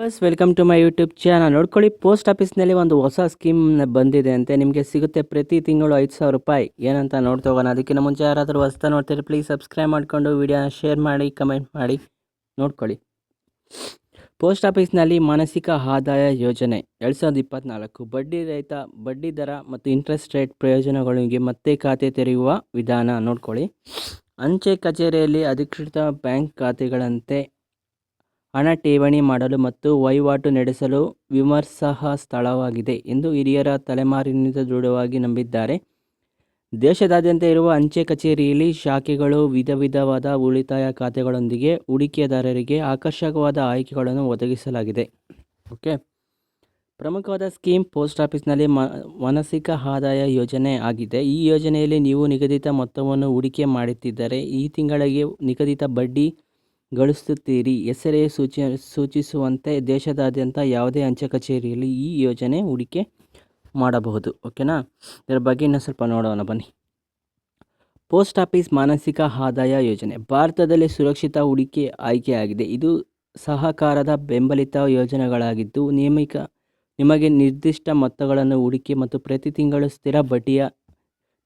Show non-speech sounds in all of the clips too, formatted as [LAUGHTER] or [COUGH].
Bus welcome to my YouTube channel ನೋಡ್ಕೊಳ್ಳಿ post ಆಫೀಸ್ನಲ್ಲಿ ಒಂದು ಹೊಸ ಸ್ಕೀಮ್ ಬಂದಿದೆ ಅಂತೆ. ನಿಮಗೆ ಸಿಗುತ್ತೆ ಪ್ರತಿ ತಿಂಗಳು ಐದು ಸಾವಿರ ರೂಪಾಯಿ. ಏನಂತ ನೋಡ್ತಾ ಹೋಗೋಣ. ಅದಕ್ಕಿಂತ ಮುಂಚೆ ಯಾರಾದರೂ ಹೊಸ್ತಾ ನೋಡ್ತೀರಿ ಪ್ಲೀಸ್ ಸಬ್ಸ್ಕ್ರೈಬ್ ಮಾಡಿಕೊಂಡು ವಿಡಿಯೋನ ಶೇರ್ ಮಾಡಿ ಕಮೆಂಟ್ ಮಾಡಿ. ನೋಡ್ಕೊಳ್ಳಿ. ಪೋಸ್ಟ್ ಆಫೀಸ್ನಲ್ಲಿ ಮಾನಸಿಕ ಆದಾಯ ಯೋಜನೆ. ಎರಡು ಸಾವಿರದ ಇಪ್ಪತ್ತ್ನಾಲ್ಕು ಬಡ್ಡಿ ರಹಿತ, ಬಡ್ಡಿ ದರ ಮತ್ತು ಇಂಟ್ರೆಸ್ಟ್ ರೇಟ್ ಪ್ರಯೋಜನಗಳಿಗೆ ಮತ್ತೆ ಖಾತೆ ತೆರೆಯುವ ವಿಧಾನ ನೋಡ್ಕೊಳ್ಳಿ. ಅಂಚೆ ಕಚೇರಿಯಲ್ಲಿ ಅಧಿಕೃತ ಬ್ಯಾಂಕ್ ಖಾತೆಗಳಂತೆ ಹಣ ಠೇವಣಿ ಮಾಡಲು ಮತ್ತು ವಹಿವಾಟು ನಡೆಸಲು ವಿಮರ್ಶಾಹ ಸ್ಥಳವಾಗಿದೆ ಎಂದು ಹಿರಿಯರ ತಲೆಮಾರಿನಿಂದ ದೃಢವಾಗಿ ನಂಬಿದ್ದಾರೆ. ದೇಶದಾದ್ಯಂತ ಇರುವ ಅಂಚೆ ಕಚೇರಿಯಲ್ಲಿ ಶಾಖೆಗಳು ವಿಧ ವಿಧವಾದ ಉಳಿತಾಯ ಖಾತೆಗಳೊಂದಿಗೆ ಹೂಡಿಕೆದಾರರಿಗೆ ಆಕರ್ಷಕವಾದ ಆಯ್ಕೆಗಳನ್ನು ಒದಗಿಸಲಾಗಿದೆ. ಓಕೆ. ಪ್ರಮುಖವಾದ ಸ್ಕೀಮ್ ಪೋಸ್ಟ್ ಆಫೀಸ್ನಲ್ಲಿ ಮ, ಮಾನಸಿಕ ಆದಾಯ ಯೋಜನೆ ಆಗಿದೆ. ಈ ಯೋಜನೆಯಲ್ಲಿ ನೀವು ನಿಗದಿತ ಮೊತ್ತವನ್ನು ಹೂಡಿಕೆ ಮಾಡುತ್ತಿದ್ದರೆ ಈ ತಿಂಗಳಿಗೆ ನಿಗದಿತ ಬಡ್ಡಿ ಗಳಿಸುತ್ತೀರಿ. ಹೆಸರೇ ಸೂಚಿ, ಸೂಚಿಸುವಂತೆ ದೇಶದಾದ್ಯಂತ ಯಾವುದೇ ಅಂಚೆ ಕಚೇರಿಯಲ್ಲಿ ಈ ಯೋಜನೆ ಹೂಡಿಕೆ ಮಾಡಬಹುದು. ಓಕೆನಾ? ಇದರ ಬಗ್ಗೆ ಇನ್ನೂ ಸ್ವಲ್ಪ ನೋಡೋಣ, ಬನ್ನಿ. ಪೋಸ್ಟ್ ಆಫೀಸ್ ಮಾನಸಿಕ ಆದಾಯ ಯೋಜನೆ. ಭಾರತದಲ್ಲಿ ಸುರಕ್ಷಿತ ಹೂಡಿಕೆ ಆಯ್ಕೆಯಾಗಿದೆ. ಇದು ಸಹಕಾರದ ಬೆಂಬಲಿತ ಯೋಜನೆಗಳಾಗಿದ್ದು ನಿಯಮಿತ ನಿಮಗೆ ನಿರ್ದಿಷ್ಟ ಮೊತ್ತಗಳನ್ನು ಹೂಡಿಕೆ ಮತ್ತು ಪ್ರತಿ ತಿಂಗಳು ಸ್ಥಿರ ಬಡ್ಡಿಯ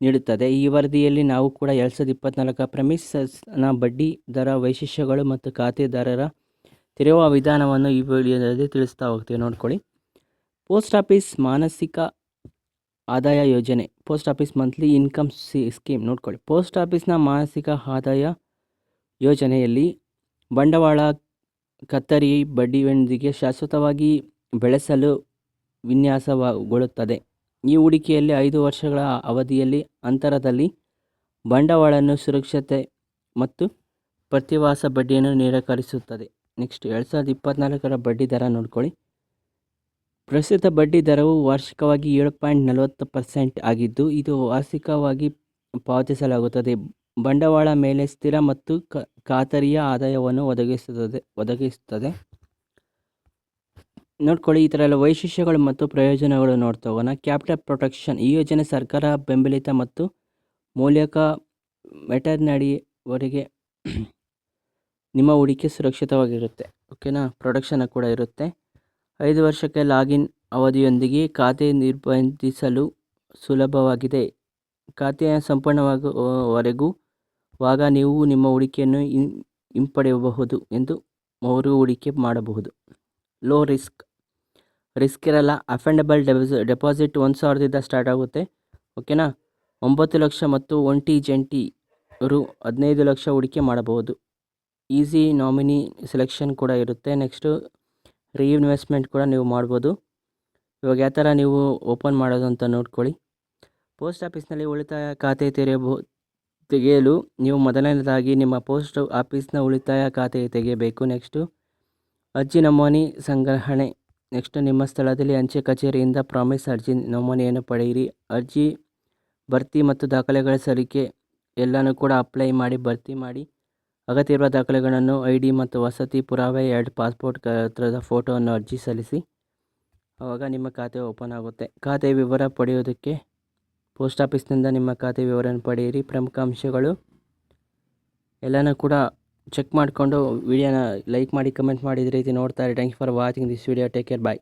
ನೀಡುತ್ತದೆ. ಈ ವರದಿಯಲ್ಲಿ ನಾವು ಕೂಡ ಎರಡು ಸಾವಿರದ ಇಪ್ಪತ್ತ್ನಾಲ್ಕರ ಪ್ರಮಿಸಸ್ನ ಬಡ್ಡಿ ದರ, ವೈಶಿಷ್ಟ್ಯಗಳು ಮತ್ತು ಖಾತೆದಾರರ ತೆರೆಯುವ ವಿಧಾನವನ್ನು ಈ ವಿಡಿಯೋದಲ್ಲಿ ತಿಳಿಸ್ತಾ ಹೋಗ್ತೀವಿ. ನೋಡ್ಕೊಳ್ಳಿ. ಪೋಸ್ಟ್ ಆಫೀಸ್ ಮಾನಸಿಕ ಆದಾಯ ಯೋಜನೆ, ಪೋಸ್ಟ್ ಆಫೀಸ್ ಮಂತ್ಲಿ ಇನ್ಕಮ್ ಸಿ ಸ್ಕೀಮ್. ನೋಡ್ಕೊಳ್ಳಿ. ಪೋಸ್ಟ್ ಆಫೀಸ್ನ ಮಾನಸಿಕ ಆದಾಯ ಯೋಜನೆಯಲ್ಲಿ ಬಂಡವಾಳ ಕತ್ತರಿ ಬಡ್ಡಿಯೊಂದಿಗೆ ಶಾಶ್ವತವಾಗಿ ಬೆಳೆಸಲು ವಿನ್ಯಾಸಗೊಳ್ಳುತ್ತದೆ. ಈ ಹೂಡಿಕೆಯಲ್ಲಿ ಐದು ವರ್ಷಗಳ ಅವಧಿಯಲ್ಲಿ ಅಂತರದಲ್ಲಿ ಬಂಡವಾಳವನ್ನು ಸುರಕ್ಷತೆ ಮತ್ತು ಪ್ರತಿವಾಸ ಬಡ್ಡಿಯನ್ನು ನಿರಾಕರಿಸುತ್ತದೆ. ನೆಕ್ಸ್ಟ್ ಎರಡು ಸಾವಿರದ ಇಪ್ಪತ್ತ್ನಾಲ್ಕರ ಬಡ್ಡಿ ದರ ನೋಡ್ಕೊಳ್ಳಿ. ಪ್ರಸ್ತುತ ಬಡ್ಡಿ ದರವು ವಾರ್ಷಿಕವಾಗಿ ಏಳು ಪಾಯಿಂಟ್ ನಲವತ್ತು ಪರ್ಸೆಂಟ್ ಆಗಿದ್ದು, ಇದು ವಾರ್ಷಿಕವಾಗಿ ಪಾವತಿಸಲಾಗುತ್ತದೆ. ಬಂಡವಾಳ ಮೇಲೆ ಸ್ಥಿರ ಮತ್ತು ಖಾತರಿಯ ಆದಾಯವನ್ನು ಒದಗಿಸುತ್ತದೆ ಒದಗಿಸುತ್ತದೆ. ನೋಡ್ಕೊಳ್ಳಿ, ಈ ಥರ ಎಲ್ಲ ವೈಶಿಷ್ಟ್ಯಗಳು ಮತ್ತು ಪ್ರಯೋಜನಗಳು ನೋಡ್ತಾ ಹೋಗೋಣ. ಕ್ಯಾಪಿಟಲ್ ಪ್ರೊಟೆಕ್ಷನ್ ಈ ಯೋಜನೆ ಸರ್ಕಾರ ಬೆಂಬಲಿತ ಮತ್ತು ಮೌಲ್ಯಕ ವೆಟರ್ನಡಿವರೆಗೆ [CLEARS THROAT] ನಿಮ್ಮ ಹೂಡಿಕೆ ಸುರಕ್ಷಿತವಾಗಿರುತ್ತೆ. ಓಕೆನಾ ಪ್ರೊಡಕ್ಷನ್ ಕೂಡ ಇರುತ್ತೆ. ಐದು ವರ್ಷಕ್ಕೆ ಲಾಗಿನ್ ಅವಧಿಯೊಂದಿಗೆ ಖಾತೆ ನಿರ್ಬಂಧಿಸಲು ಸುಲಭವಾಗಿದೆ. ಖಾತೆಯ ಸಂಪೂರ್ಣವಾಗುವವರೆಗೂ ವಾಗ ನೀವು ನಿಮ್ಮ ಹೂಡಿಕೆಯನ್ನು ಹಿಂಪಡೆಯಬಹುದು ಎಂದು ಮರು ಹೂಡಿಕೆ ಮಾಡಬಹುದು. ಲೋ ರಿಸ್ಕ್ ರಿಸ್ಕ್ ಇರಲ್ಲ. ಅಫೆಂಡಬಲ್ ಡೆಪಾಸಿ, ಡೆಪಾಸಿಟ್ ಒಂದು ಸಾವಿರದಿಂದ ಸ್ಟಾರ್ಟ್ ಆಗುತ್ತೆ. ಓಕೆನಾ? ಒಂಬತ್ತು ಲಕ್ಷ ಮತ್ತು ಒಂಟಿ ಜಂಟಿ ರು ಹದಿನೈದು ಲಕ್ಷ ಹೂಡಿಕೆ ಮಾಡಬಹುದು. ಈಸಿ ನಾಮಿನಿ ಸೆಲೆಕ್ಷನ್ ಕೂಡ ಇರುತ್ತೆ. ನೆಕ್ಸ್ಟು ರೀಇನ್ವೆಸ್ಟ್ಮೆಂಟ್ ಕೂಡ ನೀವು ಮಾಡ್ಬೋದು. ಇವಾಗ ಯಾವ ಥರ ನೀವು ಓಪನ್ ಮಾಡೋದು ಅಂತ ನೋಡ್ಕೊಳ್ಳಿ. ಪೋಸ್ಟ್ ಆಫೀಸ್ನಲ್ಲಿ ಉಳಿತಾಯ ಖಾತೆ ತೆರೆಯಬಹು ತೆಗೆಯಲು ನೀವು ಮೊದಲನೇದಾಗಿ ನಿಮ್ಮ ಪೋಸ್ಟ್ ಆಫೀಸ್ನ ಉಳಿತಾಯ ಖಾತೆ ತೆಗೆಯಬೇಕು. ನೆಕ್ಸ್ಟು ಅಜ್ಜಿ ನಮೋನಿ ಸಂಗ್ರಹಣೆ. ನೆಕ್ಸ್ಟ್ ನಿಮ್ಮ ಸ್ಥಳದಲ್ಲಿ ಅಂಚೆ ಕಚೇರಿಯಿಂದ ಪ್ರಾಮಿಸ್ ಅರ್ಜಿ ನಮೂನೆಯನ್ನು ಪಡೆಯಿರಿ. ಅರ್ಜಿ, ಭರ್ತಿ ಮತ್ತು ದಾಖಲೆಗಳ ಸಲ್ಲಿಕೆ ಎಲ್ಲನೂ ಕೂಡ ಅಪ್ಲೈ ಮಾಡಿ ಭರ್ತಿ ಮಾಡಿ. ಅಗತ್ಯವಿರುವ ದಾಖಲೆಗಳನ್ನು ಐ ಡಿ ಮತ್ತು ವಸತಿ, ಪುರಾವೆ, ಎರಡು ಪಾಸ್ಪೋರ್ಟ್ ಹತ್ರದ ಫೋಟೋವನ್ನು ಅರ್ಜಿ ಸಲ್ಲಿಸಿ. ಆವಾಗ ನಿಮ್ಮ ಖಾತೆ ಓಪನ್ ಆಗುತ್ತೆ. ಖಾತೆ ವಿವರ ಪಡೆಯೋದಕ್ಕೆ ಪೋಸ್ಟ್ ಆಫೀಸ್ನಿಂದ ನಿಮ್ಮ ಖಾತೆ ವಿವರವನ್ನು ಪಡೆಯಿರಿ. ಪ್ರಮುಖ ಅಂಶಗಳು ಎಲ್ಲನೂ ಕೂಡ ಚೆಕ್ ಮಾಡಿಕೊಂಡು ವಿಡಿಯೋನ ಲೈಕ್ ಮಾಡಿ ಕಮೆಂಟ್ ಮಾಡಿ ರೀತಿ ನೋಡ್ತಾರೆ thank you for watching this video take care bye